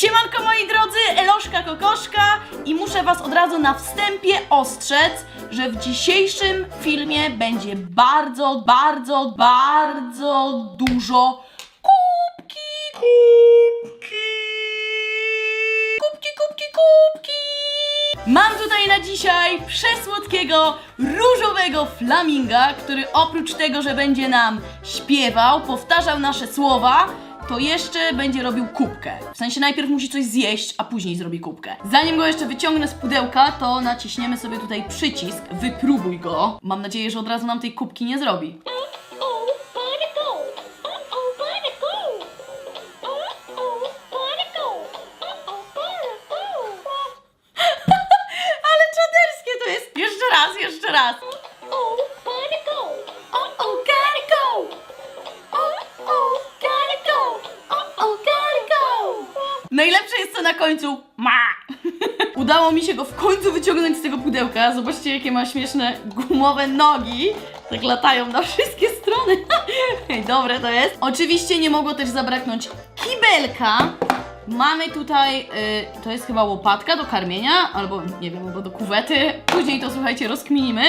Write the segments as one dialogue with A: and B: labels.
A: Siemanko moi drodzy, Eloszka Kokoszka i muszę was od razu na wstępie ostrzec, że w dzisiejszym filmie będzie bardzo, bardzo, bardzo dużo kubki, kubki, kubki, kubki, kubki. Mam tutaj na dzisiaj przesłodkiego, różowego flaminga, który oprócz tego, że będzie nam śpiewał, powtarzał nasze słowa, to jeszcze będzie robił kubkę. W sensie najpierw musi coś zjeść, a później zrobi kubkę. Zanim go jeszcze wyciągnę z pudełka, to naciśniemy sobie tutaj przycisk, wypróbuj go. Mam nadzieję, że od razu nam tej kubki nie zrobi. Końcu. Ma! Udało mi się go w końcu wyciągnąć z tego pudełka. Zobaczcie, jakie ma śmieszne gumowe nogi. Tak latają na wszystkie strony. Ej, Dobre to jest. Oczywiście nie mogło też zabraknąć kibelka. Mamy tutaj, y, to jest chyba łopatka do karmienia, albo nie wiem, albo do kuwety. Później to słuchajcie, rozkminimy.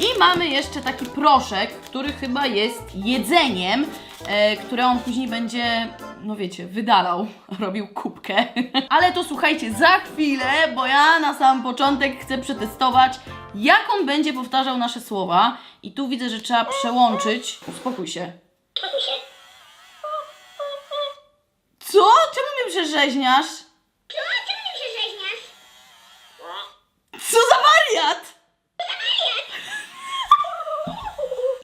A: I mamy jeszcze taki proszek, który chyba jest jedzeniem, e, które on później będzie, no wiecie, wydalał, robił kubkę. Ale to słuchajcie, za chwilę, bo ja na sam początek chcę przetestować, jak on będzie powtarzał nasze słowa. I tu widzę, że trzeba przełączyć. Uspokój się.
B: Spokój się.
A: Co? Czemu mnie przerzeźniasz?
B: Co? Czemu mnie przeżeźniasz?
A: Co za wariat!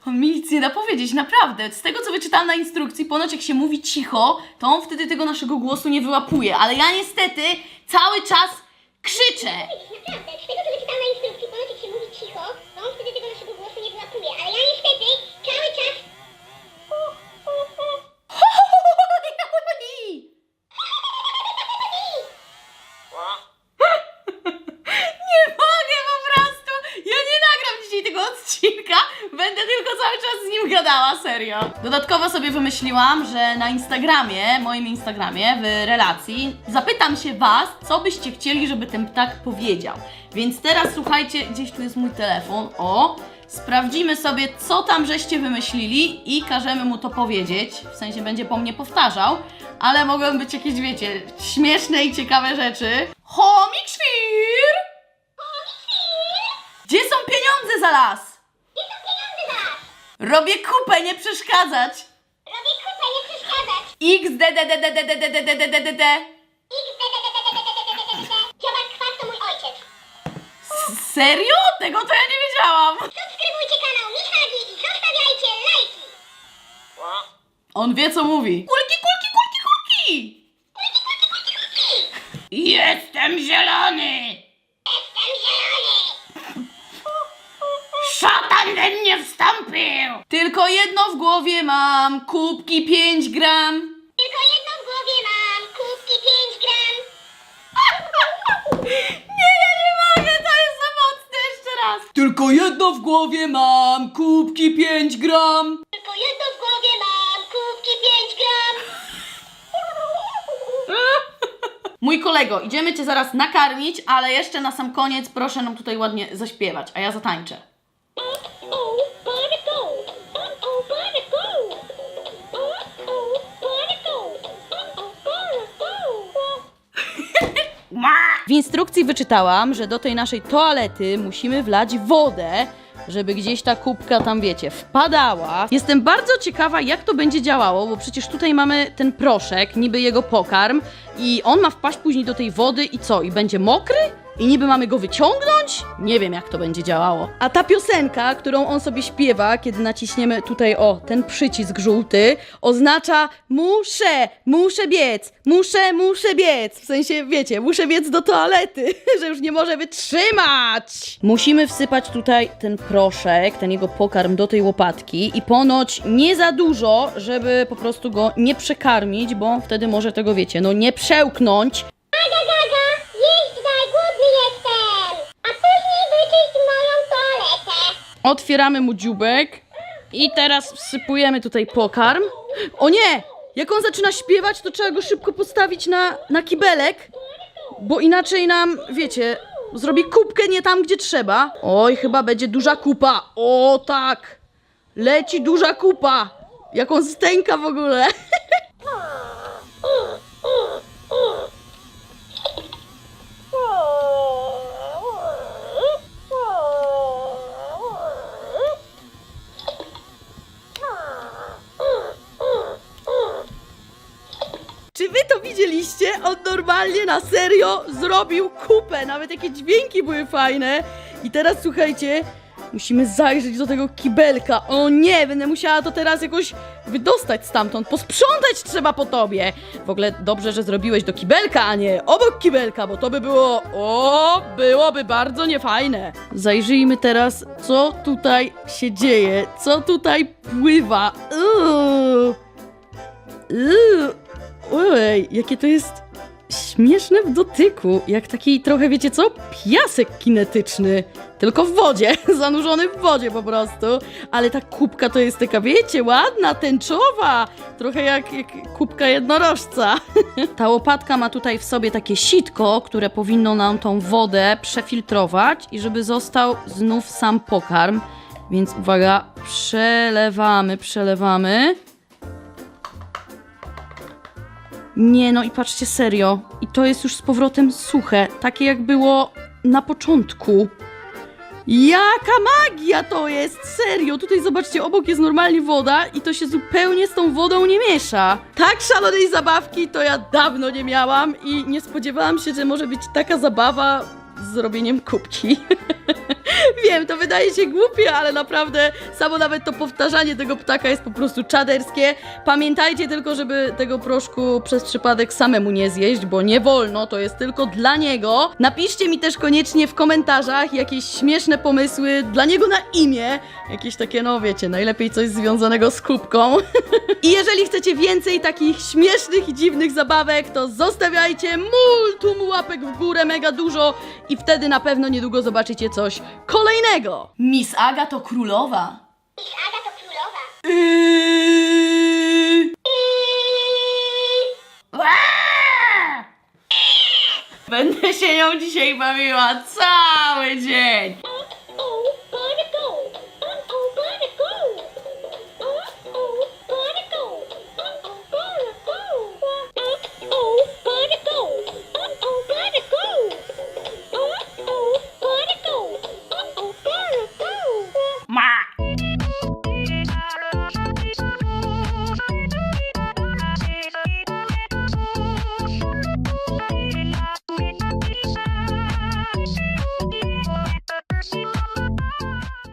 A: On mi nic nie da powiedzieć, naprawdę. Z tego co wyczytałam na instrukcji, ponoć jak się mówi cicho, to on wtedy tego naszego głosu nie wyłapuje. Ale ja niestety cały czas krzyczę.
B: Naprawdę, z tego co wyczytałam na instrukcji, ponoć jak się mówi cicho, to on wtedy tego naszego głosu nie wyłapuje, ale ja niestety cały czas...
A: Nie mogę po prostu! Ja nie nagram dzisiaj tego odcinka, będę tylko cały czas z nim gadała, serio. Dodatkowo sobie wymyśliłam, że na Instagramie, moim Instagramie, w relacji, zapytam się Was, co byście chcieli, żeby ten ptak powiedział. Więc teraz słuchajcie, gdzieś tu jest mój telefon, o, sprawdzimy sobie, co tam żeście wymyślili i każemy mu to powiedzieć, w sensie będzie po mnie powtarzał, ale mogą być jakieś, wiecie, śmieszne i ciekawe rzeczy. Chomik Robię kupę, nie przeszkadzać!
B: Robię kupę, nie przeszkadzać!
A: X D D D D D D D D D D D D D
B: Dziobak Kwas to mój ojciec.
A: Serio? Tego to ja nie wiedziałam!
B: Subskrybujcie kanał Michagi i zostawiajcie lajki.
A: On wie co mówi. Kulki, kulki, kulki, kulki! Jestem zielony!
B: Jestem zielony.
A: We mnie wstąpił! Tylko jedno w głowie mam, kubki 5 gram.
B: Tylko jedno w głowie mam, kubki 5 gram.
A: Nie, ja nie mogę, to jest za mocne, jeszcze raz. Tylko jedno w głowie mam, kubki 5 gram.
B: Tylko jedno w głowie mam, kubki 5 gram.
A: Mój kolego, idziemy cię zaraz nakarmić, ale jeszcze na sam koniec proszę nam tutaj ładnie zaśpiewać, a ja zatańczę. W instrukcji wyczytałam, że do tej naszej toalety musimy wlać wodę, żeby gdzieś ta kubka tam, wiecie, wpadała. Jestem bardzo ciekawa, jak to będzie działało, bo przecież tutaj mamy ten proszek, niby jego pokarm, i on ma wpaść później do tej wody i co? I będzie mokry? I niby mamy go wyciągnąć? Nie wiem, jak to będzie działało. A ta piosenka, którą on sobie śpiewa, kiedy naciśniemy tutaj, o, ten przycisk żółty, oznacza muszę, muszę biec, muszę, muszę biec. W sensie, wiecie, muszę biec do toalety, że już nie może wytrzymać. Musimy wsypać tutaj ten proszek, ten jego pokarm do tej łopatki i ponoć nie za dużo, żeby po prostu go nie przekarmić, bo wtedy może tego, wiecie, no nie przełknąć.
B: Gaga, gaga, głodny jestem. A później wyczyść moją toaletę.
A: Otwieramy mu dziubek i teraz wsypujemy tutaj pokarm. O nie! Jak on zaczyna śpiewać, to trzeba go szybko postawić na, na kibelek, bo inaczej nam, wiecie, zrobi kubkę nie tam, gdzie trzeba. Oj, chyba będzie duża kupa. O, tak. Leci duża kupa. Jak on stęka w ogóle. On normalnie na serio zrobił kupę. Nawet jakie dźwięki były fajne. I teraz słuchajcie, musimy zajrzeć do tego kibelka. O nie, będę musiała to teraz jakoś wydostać stamtąd. Posprzątać trzeba po tobie. W ogóle dobrze, że zrobiłeś do kibelka, a nie obok kibelka, bo to by było. O, byłoby bardzo niefajne. Zajrzyjmy teraz, co tutaj się dzieje. Co tutaj pływa. Uuu. Uuu. Ojej, jakie to jest śmieszne w dotyku. Jak taki trochę, wiecie co? Piasek kinetyczny. Tylko w wodzie, zanurzony w wodzie po prostu. Ale ta kubka to jest taka, wiecie, ładna, tęczowa. Trochę jak, jak kubka jednorożca. Ta łopatka ma tutaj w sobie takie sitko, które powinno nam tą wodę przefiltrować i żeby został znów sam pokarm. Więc uwaga, przelewamy, przelewamy. Nie no i patrzcie serio. I to jest już z powrotem suche, takie jak było na początku. Jaka magia to jest! Serio! Tutaj zobaczcie, obok jest normalnie woda i to się zupełnie z tą wodą nie miesza. Tak szalonej zabawki to ja dawno nie miałam i nie spodziewałam się, że może być taka zabawa z zrobieniem kubki. Wiem, to wydaje się głupie, ale naprawdę samo nawet to powtarzanie tego ptaka jest po prostu czaderskie. Pamiętajcie tylko, żeby tego proszku przez przypadek samemu nie zjeść, bo nie wolno, to jest tylko dla niego. Napiszcie mi też koniecznie w komentarzach jakieś śmieszne pomysły dla niego na imię. Jakieś takie, no wiecie, najlepiej coś związanego z kubką. I jeżeli chcecie więcej takich śmiesznych i dziwnych zabawek, to zostawiajcie multum łapek w górę, mega dużo i wtedy na pewno niedługo zobaczycie coś kolejnego. Miss Aga to królowa.
B: Miss Aga to królowa.
A: Yy. Będę się nią dzisiaj bawiła cały dzień.